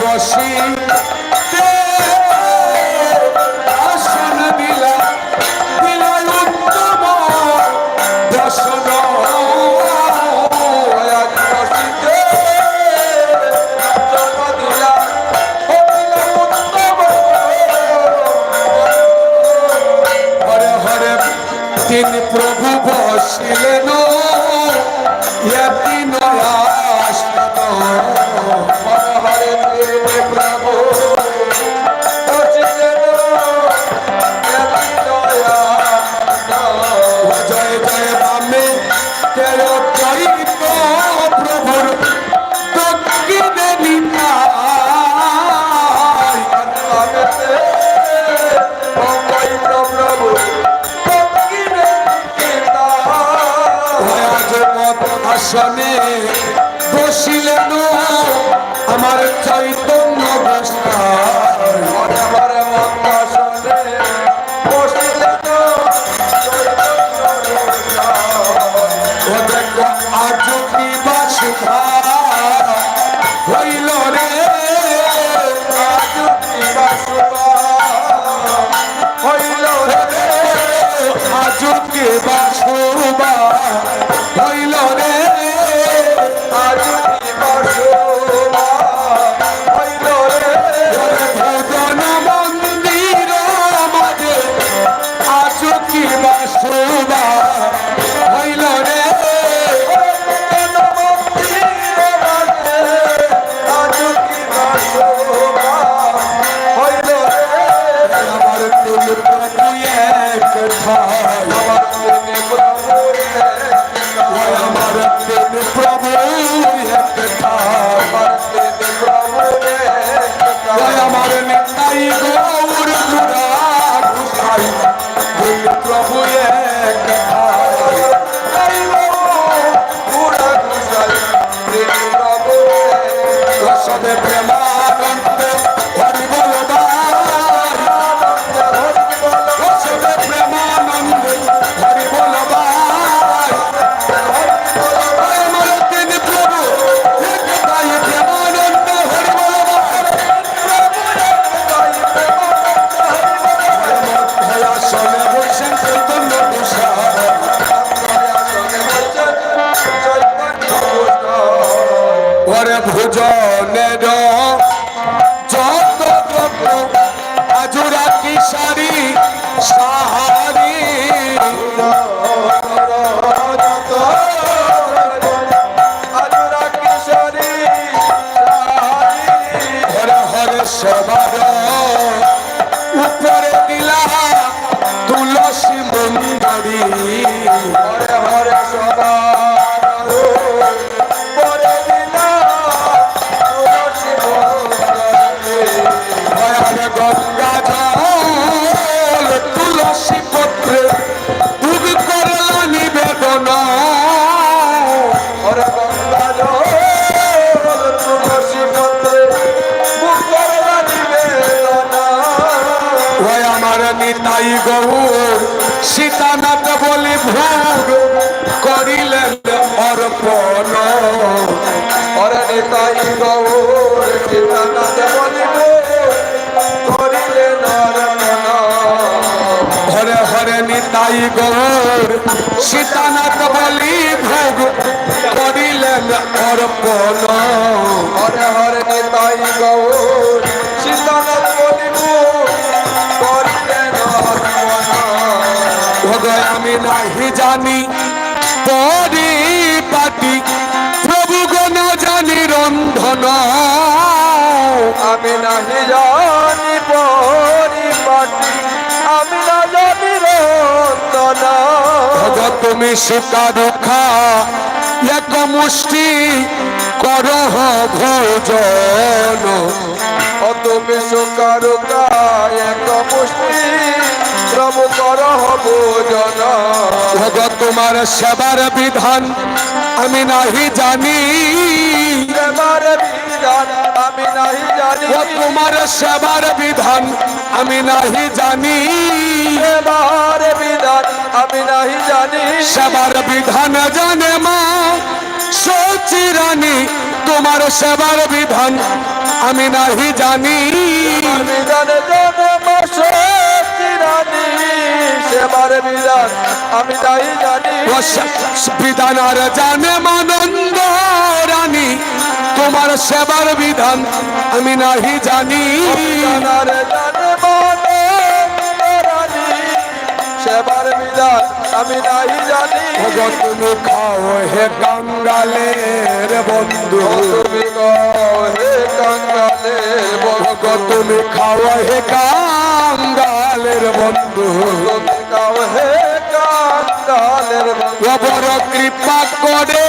gostinho. Amém. ভোজনের Nitai Gour Sitanath বলি ভোর করিলেন অর্পণ। অর নিতাই গৌর সীতানাথ বলি করিলেন অর্পণ। হরে হরে নিতাই গৌর সীতানাথ বলি ভোগ করিলেন অর্পণ। হরে জানি পরিপাটি প্রভু গণ জানি রন্ধন। আমি নাহি জানি পরিপাটি আমি না জানি ভগত তুমি সুকারুখা এক মুষ্টি করহ ভোজন। তুমি সুকারুকা ভগত তোমার সেবার বিধান আমি নাহি জানি। এবার বিধান আমি নাহি জানি। ও তোমার সেবার বিধান আমি নাহি জানি। এবার বিধান আমি নাহি জানি। সেবার বিধান জানে মা সচিরানী তোমার সেবার বিধান আমি নাহি জানি। বিধান জন্ম সচিরানি সেবার বিধান আমি নাহি জানি। বিধান আর জানে মানন্দ রানী তোমার সেবার বিধান আমি নাহি জানি। জানার জানে রানী সেবার বিধান আমি নাহি জানি। ভগত তুমি খাও হে কাঙ্গালের বন্ধু। তুমি হে কাঙ্গালে ভগত তুমি খাও হে কাঙ্গালের বন্ধু। গাও হে কাঙ্গালের প্রবর কৃপা করে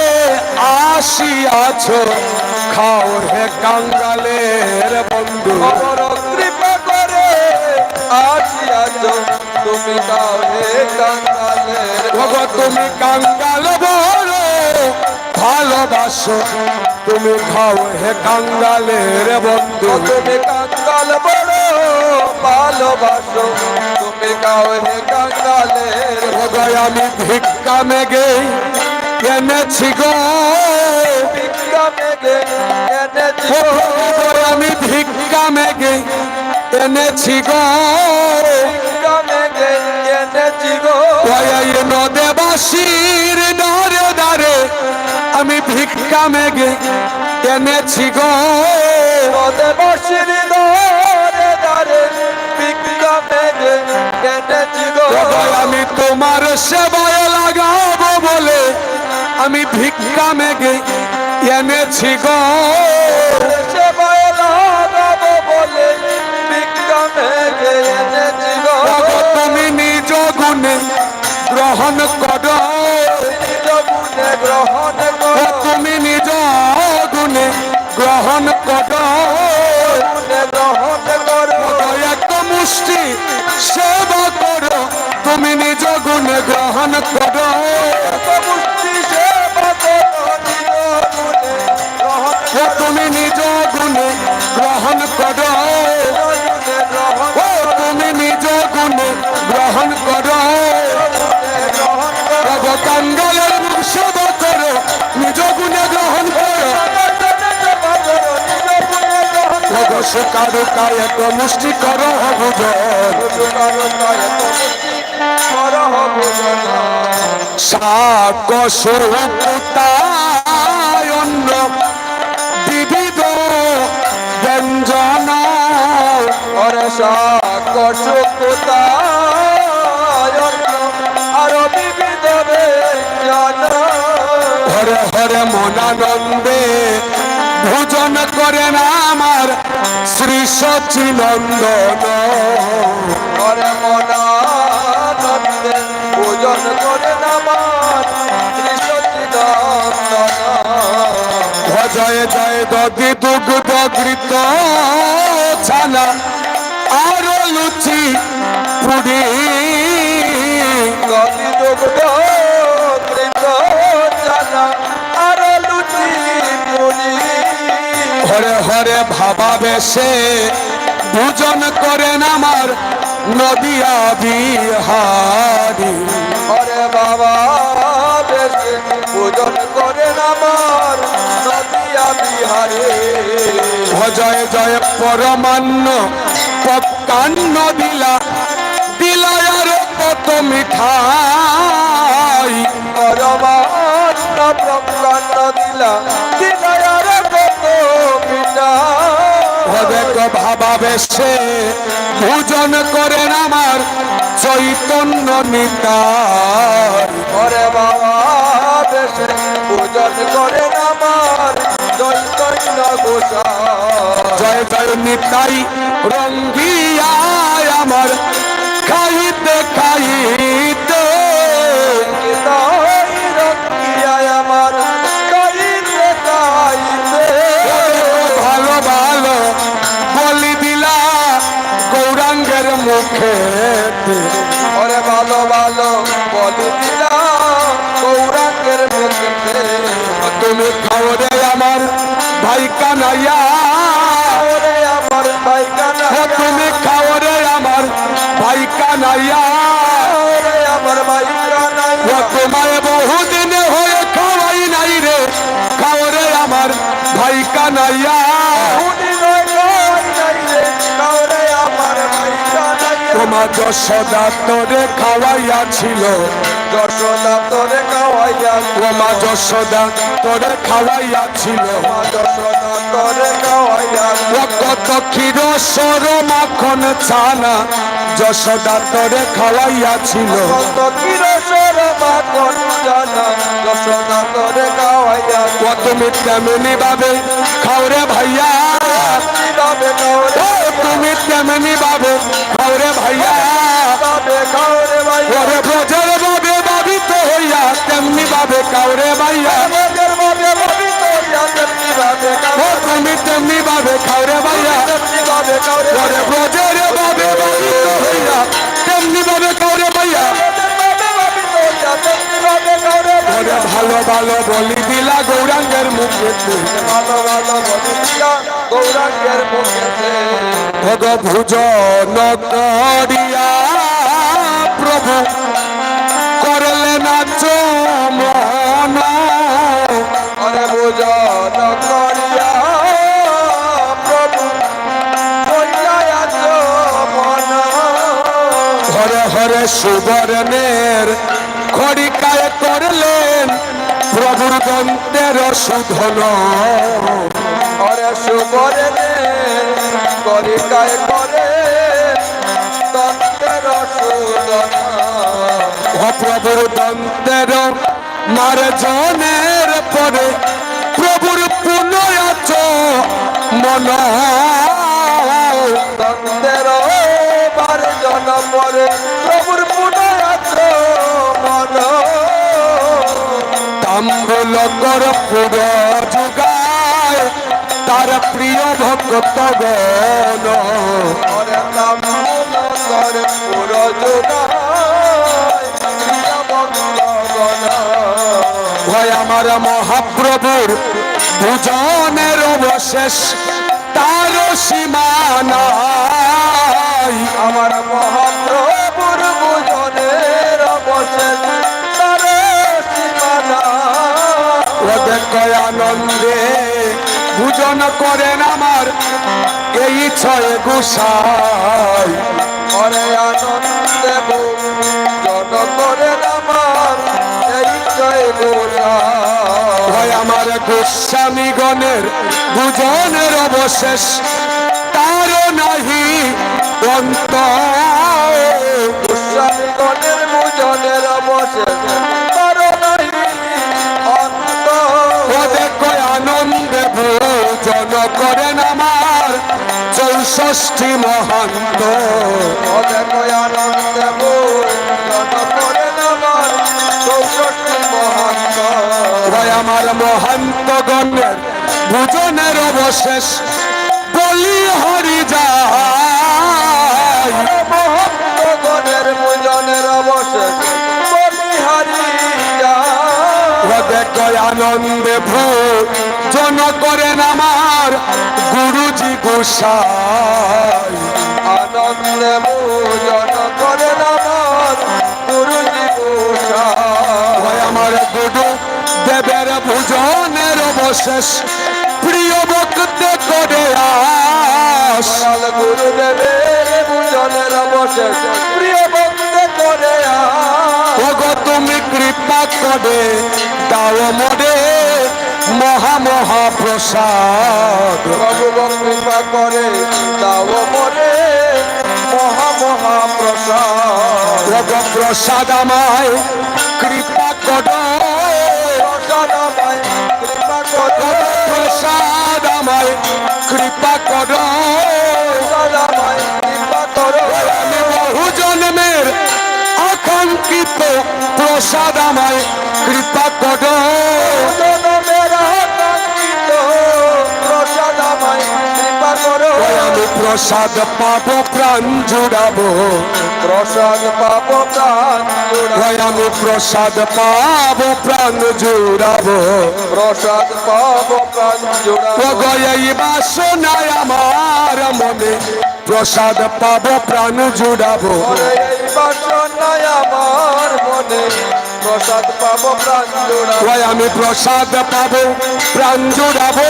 আসিয়াছ। খাও হে কাঙ্গালের বন্ধু। বড় কৃপা করে আসিয়াছ। তুমি গাও হে কাঙ্গালের ভগত তুমি কাঙ্গাল বড় ভালোবাসো। তুমি খাও হে কাঙ্গালের বন্ধু। তুমি কাঙ্গাল বড় ভালোবাসো। তুমি গাও হে কাঙ্গালের ভগয় আমি ভিক্ষা মেগে এনেছি গো। ভিক্ষা মেঘে এনেছি আমি ভিক্ষা মেগে এনেছি গো। নদেবাসীর দারে দারে আমি ভিক্ষা মেগে এনেছি গো। পদে বসির আমি তোমার সেবায় লাগাবো বলে আমি ভিক্ষা মেঘে এনেছি গো। তুমি নিজ গুণে গ্রহণ করো। গ্রহণ তুমি নিজ গুণে গ্রহণ করো। সেবা করো তুমি নিজ গুণে গ্রহণ করো। তুমি নিজ গুণে গ্রহণ করো। তুমি নিজ গুণে গ্রহণ করো। কাঙ্গালের সেবা করো নিজ গুণে গ্রহণ করো। ভগ সুকারু কায়ক মুষ্টি করো অন্য বিবিধ ব্যঞ্জন। আরও বিবিধ জানা হরে হরে মনানন্দে ভোজন করেন আমার শ্রী সচিনন্দন করে মনানন্দে পূজন করে নামান শ্রী সচিদানন্দন ভজয় জয় দধি দুগ্ধ ঘৃত ছানা, আরও লুচি পুরি। গতি দুগ্ধ কৃত জানা হরে হরে ভাবা বেশে ভোজন করেন আমার নদিয়া বিহারি হরে। বাবা বেশে পূজন করে নামান নদিয়া বিহারে ভজয় জয় পরমান্ন, পক্কান্ন দিলা। দিলায়ার কত মিঠাই। পরমান্ন প্রকাণ্ড দিলা। দিলায়ার কত পিতা দেখো ভাবাবেশে ভোজন করেন আমার চৈতন্য নিতাই। করে বাবা বেশে পূজন করেন আমার চৈতন্য জয় জয় নিতাই রঙ্গিয়ায় আমার খাইতে খাইতে মুখে ওরে ভালো ভালো বলি দিলাম গৌরাঙ্গের মুখে তুমি খাওয়ারে আমার ভাই কানাইয়া ওরে আমার পাইখানা ও তুমি খাওয়ারে আমার ভাই কানাইয়া ওরে আমার পাইখানা ও তোমায় বহুদিন হয়ে খাওয়াই নাই রে। খাওয়ারে আমার ভাই কানাইয়া যশোদা তোরে খাওয়াইয়াছিল যশোদা তোরে খাওয়াইয়া তোমার যশোদা তোরে খাওয়াইয়াছিল যশোদা তোরে খাওয়াইয়া কত ক্ষীর সর মাখন ছানা যশোদা তোরে খাওয়াইয়াছিল কত কিরসর মাখন যশোদা তোরে খাওয়াইয়া তুমি তেমনি ভাবে খাওরে ভাইয়া। কীভাবে কাউরে ও বাবু খাওরে ভাইয়া। ওরে ব্রজের ভাবে ভাবিত হইয়া তেমনি বাবে কাউরে ভাইয়া। তুমি তেমনি ভাবে খাওরে ভাইয়া। তেমনি ভাবে বাবে ওরে ভালো বলি দিলা গৌরাঙ্গের মুখে ভালো ভালো বলি গৌরাঙ্গের মুখেতে ভগ ভুজন করিয়া প্রভু করলে না চমন সুবর্ণের করলেন দন্তের সুধন। আরে সুবরে করি কায় করে তন্ত্রের সুদন প্রভুর দন্তের মার্জনের পরে প্রভুর পুনয়াচ মন। তন্ত্রের বার জন পরে কর পুর যুগায় তার প্রিয় ভক্ত গণ ভয় আমার মহাপ্রভুর ভুজনের অবশেষ তার সীমানাই আমার মহাপ্রভুর বুঝনের অবশেষ দেখো আনন্দে ভুজন করেন আমার এই ছয় গোসাই। অরে আনন্দে জন করে আমার এই গোরা ভয় আমার গোস্বামীগণের ভুজনের অবশেষ তার নাহি অন্ত গোস্বামীগণের বুঝনের অবশেষ করেন আমার চৌষষ্ঠী মহন্ত। আমার মহান্ত গণের ভোজনের অবশেষ বলি হরি যায়। ও দেখো আনন্দে ভোজন করেন আমার গুরুজি গোসাই। আনন্দে পূজন করেন আমার গুরুজি গোসা হয় আমার গুরু দেবের ভোজনের অবশেষ, প্রিয় ভক্তে করে আস। দয়াল গুরুদেবের পূজনের অবশেষ, প্রিয় ভক্ত তুমি কৃপা করে দাও মোরে মহা মহা প্রসাদ প্রভু কৃপা করে দাও মরে মহা মহা প্রসাদ আমায় কৃপা করো। প্রসাদ আমায় কৃপা করো। প্রসাদ আমায় কৃপা করো। প্রসাদ আমায় কৃপা করো। বহু জন্মের আকাঙ্ক্ষিত প্রসাদ আমায় কৃপা করো। আমি প্রসাদ পাবো প্রাণ জুড়াবো। প্রসাদ পাব প্রাণ আমি প্রসাদ পাবো প্রাণ জুড়াবো। প্রসাদ পাব প্রাণ জোড়া ওগো এই বাসনায় আমার মনে প্রসাদ পাবো প্রাণ জুড়াবো। প্রসাদ পাব প্রাণ জোড়া ওই আমি প্রসাদ পাবো প্রাণ জুড়াবো।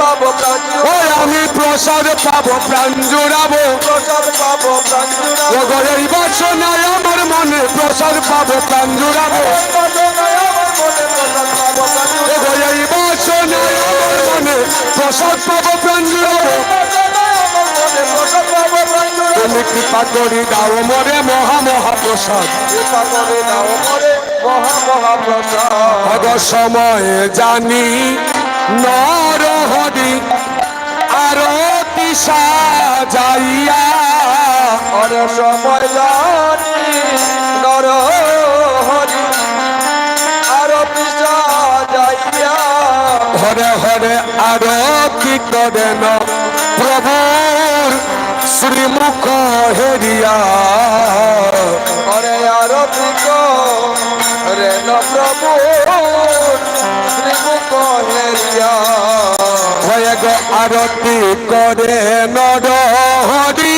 পাব প্রাণ ওই আমি প্রসাদ পাবো প্রাণ জুড়াবো। প্রসাদ পাব প্রাণ জোড়া ওগো এই বাসনায় আমার মনে প্রসাদ পাবো প্রাণ জুড়াবো। ওগো এই বাসনায় আমার মনে প্রসাদ পাবো প্রাণ জুড়াবো। প্রসাদ পাব তুমি কৃপা করি দাও মরে মহা মহা প্রসাদ কৃপা করে দাও মরে মহা মহা প্রসাদ অগ সময়ে জানি নর হরি আরতি সাজাইয়া। আর সময় জানি নর হরি হরে হরে আরতি করেন প্রভুর শ্রীমুখ হেরিয়া। হরে আরতিক রেন প্রভু শ্রীমুখ হেরিয়া। হয়ে গো আরতি করে নর হরি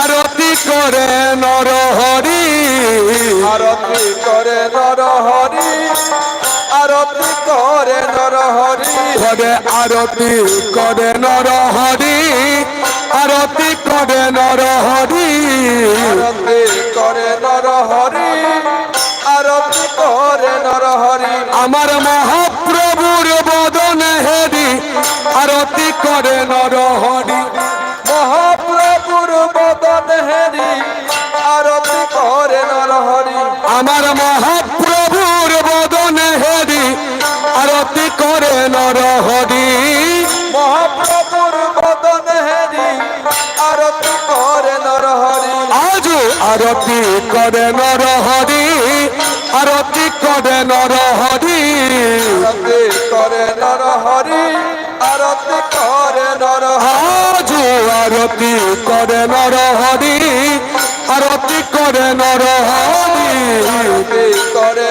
আরতি করে নর হরি আরতি করে নর হরি করে আরতি করে নর হরি আরতি করে নর হরি। আরতি করে নর হরি আরতি করে নর হরি। আমার মহাপ্রভুর বদন হেরি আরতি করে নর হরি। মহাপ্রভুর বদন হেরি আরতি করে নর হরি আরতি করে নর হরি আরতি করে আরতি করে নর আজ আরতি করে নর হরি আরতি করে নর হরি আরতি করে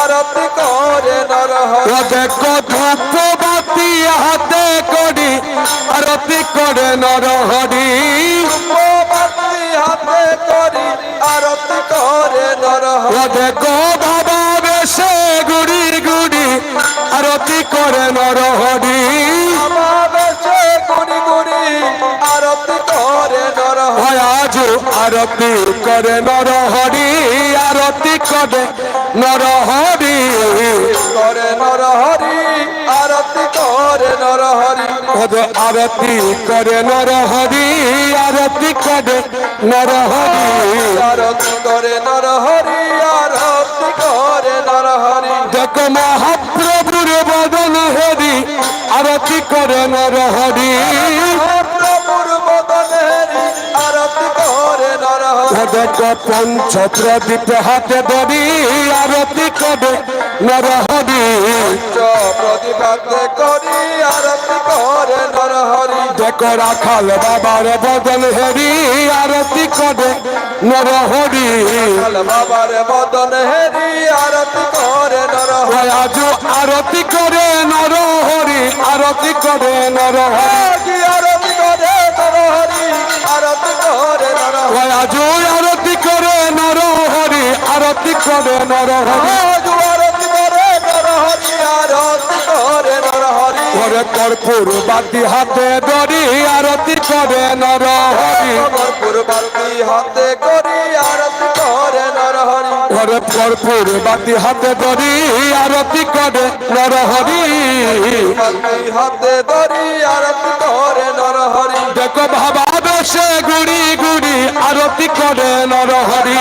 আরতি করে নর হরি দেখো ধূপবাতি হাতে করি আরতি করে নর হরি দেখো বাবা বেশে গুড়ি গুড়ি আরতি করে নর হরি আমাদেশে গুড়ি গুড়ি আরতি করে নর হরি আজ আরতি করে নর হরি আরতি করে নর হরি করে নর হরি আরতি করে নর হরি ওদের আরতি করে নর হরি আরতি করে নর হরি আরতি করে নরহরি আরতি করে নর হরি দেখো মহাপ্রভুর বদন হরি আরতি করে নর নর হরি দেখো পঞ্চ প্রদীপ হাতে ধরি আরতি করে নর হরি প্রতিবাদে করি আরতি করে নর হরি দেখো রাখাল বাবার বদন হরি আরতি করে নর হরি কাল বাবার বদন হেরি আরতি করে নর হরি আজ আরতি করে আরতি করে আজ আরতি করে নর হরি আরতি করে নর হরি। করে নর হরি করে নর হরি। কর্পূর বাতি হাতে ধরি আরতি করে নর হরি। কর্পূর বালতি হাতে করি আরতি করে নর হরি। ঘরে কর্পূর বাতি হাতে ধরি আরতি করে নর হরি। হাতে ধরি আরতি দেখো ভাবা দোষে গুড়ি গুড়ি আরতি করে নরহরি বাবা বেশে গুড়ি গুড়ি আরতি করে নরহরি।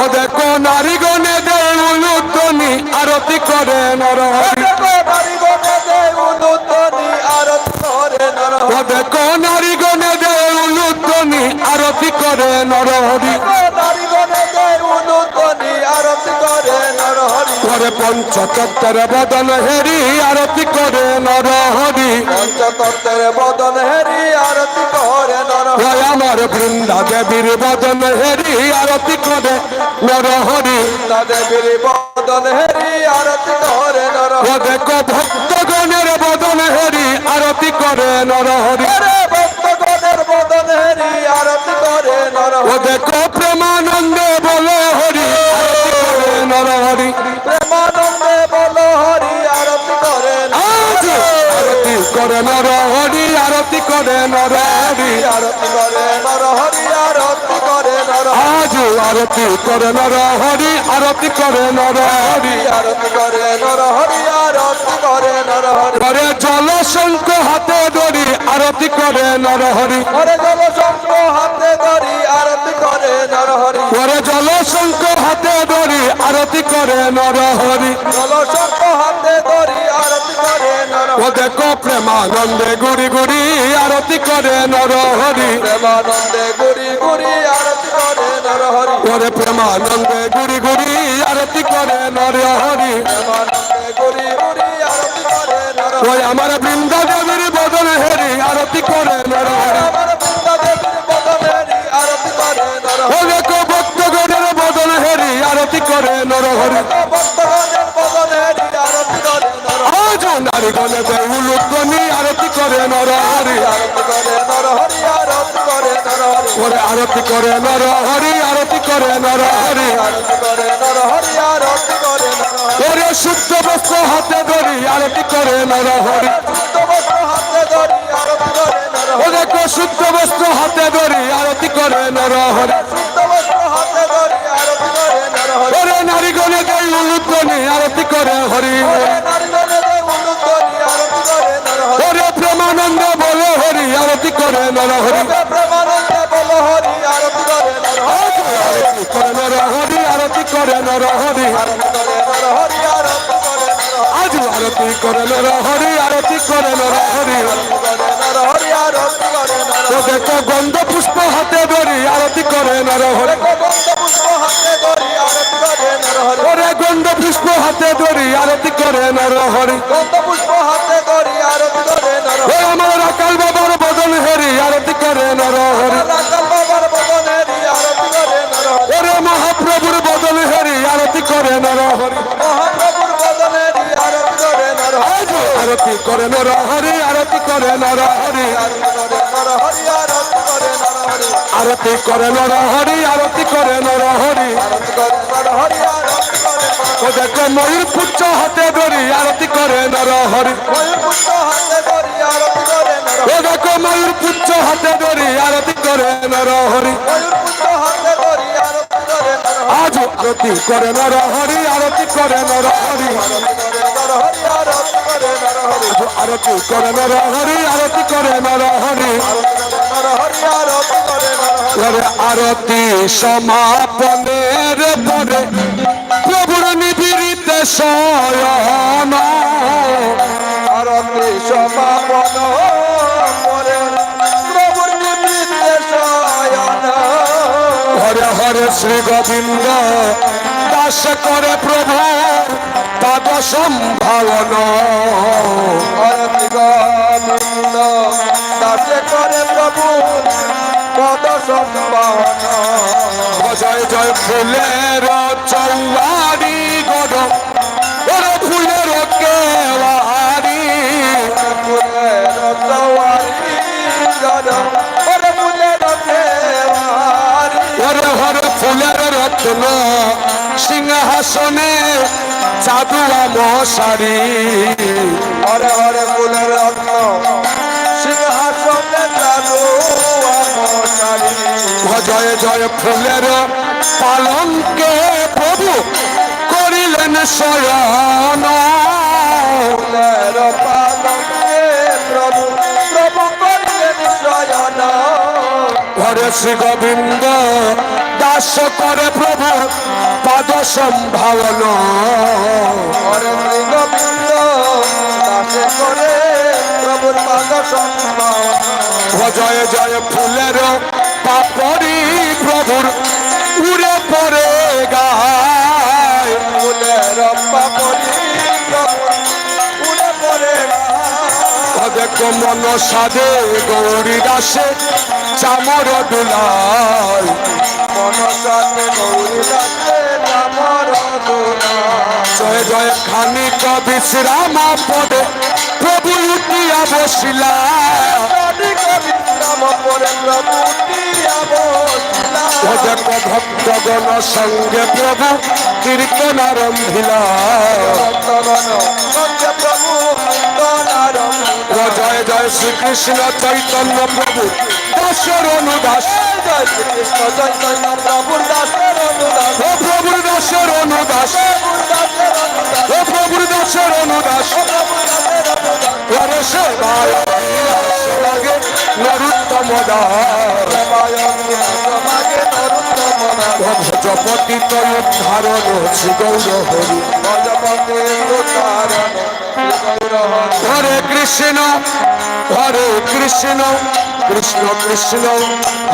ও দেখো নারী গনে দেউলুতনি আরতি করে নরহরি দেখো নারী গনে দেয় উলুতনি আরতি করে নরহরি। ও দেখো নারী গনে দেউলুতনি আরতি করে নরহরি। করে পঞ্চতত্তর বদন হেরি আরতি করে নরহরি। পঞ্চতত্ত্বের বদন হেরি আরতি করে নরহরি। আমার বৃন্দা দেবীর বদন হেরি আরতি করে নরহরি। দেবীর বদন হেরি আরতি করে নরহরি। দেখো ভক্তগণের বদন হেরি আরতি করে নরহরি। ভক্তগণের বদন হেরি আরতি করে নরহরি। দেখো করে নরহরি আরতি করে নরহরি আরতি করে নরহরি আরতি করে নরহরি আজ আরতি করে নরহরি আরতি করে নরহরি আরতি করে নরহরি আরতি করে নরহরি করে জল শঙ্খ হাতে ধরি আরতি করে নরহরি হরে জল শঙ্খ হাতে ধরি আরতি করে নরহরি করে জল শঙ্খ হাতে ধরি আরতি করে হাতে ধরি আরতি করে ও দেখো প্রেমানন্দে গুড়ি গুড়ি আরতি করে নরহরি প্রেমানন্দে গুড়ি গুড়ি আরতি করে নরহরি করে প্রেমানন্দে গুড়ি গুড়ি আরতি করে নরহরি ওই আমার বৃন্দা দেবীর বদন হেরি আরতি করে নরহরি ও দেখো ভক্তগণের বদন হেরি আরতি করে নরহরি বলে উলু তনি আরতি করে নর হরি আরতি করে নর হরি আরতি করে নর হরি আরতি করে নর হরি আরতি করে নর হরি আরতি করে নর হরি আরতি করে নর হরি ওরে শুদ্ধ বস্ত্র হাতে ধরি, আরতি করে নর হরি আরতি করে নর হরি ওরে কো শুদ্ধ বস্ত্র হাতে ধরি, আরতি করে নর হরি আরতি করে নর হরি ওরে নারী আরতি করে হরি। প্রেমানন্দ বল হরি আরতি করে নর হরি। প্রেমানন্দ আরতি করে নর হরি। আরতি করে নর হরি আজ আরতি গন্ধ পুষ্প হাতে ধরি আরতি করে নর হরি। ওরে গন্ধ পুষ্প হাতে ধরি আরতি করে নরহরি গন্ধ পুষ্প হাতে ধরি আরতি করে নরহরি আমার আকাল বাবার বদন হেরি আরতি করে নরহরি রাকাল বাবার বদনেরি আরতি করে নরহরি ওরে মহাপ্রভুর বদন হেরি আরতি করে নরহরি মহাপ্রভুর আরতি করে নরহরি আরতি করে নরহরি আরতি করে নরহরি আরতি করে নরহরি আরতি করে নরহরি আরতি করে নর হরি আরতি করে নর হরি ও দেখো ময়ূর পুচ্ছ হাতে ধরি, আরতি করে নর হরি ও দেখো ময়ূর পুচ্ছ হাতে ধরি, আরতি করে নর হরি আজ আরতি করে নর হরি আরতি করে নর হরি আরতি করে নর হরি আরতি করে নর হরি হরি আরতি নরহরি আরতি সমাপনের পরে প্রভুর নিবিড়িতে শয়ন আরতি সমাপন করে প্রভুর নিবৃত্তে শয়ন। হরে হরে শ্রী গোবিন্দ, দাস করে প্রভু পাদ সম্ভাবন। আরতি গোবিন্দ, দাসে করে প্রভু পদ সম্ভাবন জয় জয় ফুলের চৌবাড়ি গড় ওরে ফুলের কেওয়ারি। ফুলের সওয়ারি গদ ওরে ফুলের দেওয়ারি ওরে হরে ফুলের রত্ন, সিংহাসনে চাদুয়া মশারি হরে হরে ফুলের রত্ন, সিংহাসনে আমশারি জয় জয় ফুলের পালঙ্কে প্রভু করিলেন শয়ন। ফুলের পালঙ্কে প্রভু প্রভু করিলেন শয়ন। হরে শ্রী গোবিন্দ, দাস করে প্রভু পদ সম্ভাবন। হরে শ্রী গোবিন্দ, দাস করে প্রভুর পদ সম্ভাবনা। জয় জয় ফুলের পাপড়ি প্রভুর উড়ে পড়ে গায়। ফুলের পাপড়ি প্রভুর উড়ে পড়ে দেখ মন সাদে গৌরী দাসে, চামর দুলায়। মনসাতে গৌরী দাসে আমার দোলা জয় জয় খানিক বিশ্রাম পদে প্রভু উঠিয়া বসিলা প্রভু দেখ ভক্তগণ সঙ্গে প্রভু কীর্তন আরম্ভিলা প্রভু জয় জয় শ্রীকৃষ্ণ চৈতন্য প্রভু দাসর অনুদাস জয় শ্রীকৃষ্ণ চৈতন্য প্রভুর দাসের অনুদাস প্রভুর দাসর অনুদাস প্রভুর দাসের অনুদাস। সেবায় সমাগে নরুত্তম ভজপতি তয় ধারণ শ্রী হরি ভজপতি হরে কৃষ্ণ হরে কৃষ্ণ কৃষ্ণ কৃষ্ণ,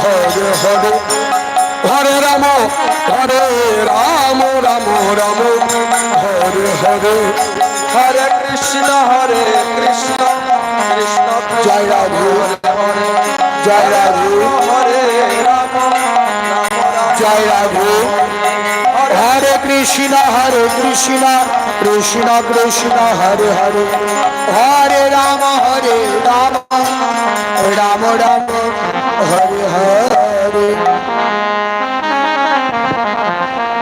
হরে হরে। হরে রাম হরে রাম রাম রাম, হরে হরে। হরে কৃষ্ণ হরে কৃষ্ণ জয় রাধে জয় রাধে। জয় রাধে হরে কৃষ্ণ হরে কৃষ্ণ কৃষ্ণ কৃষ্ণ হরে হরে হরে রাম হরে রাম রাম রাম হরে হরে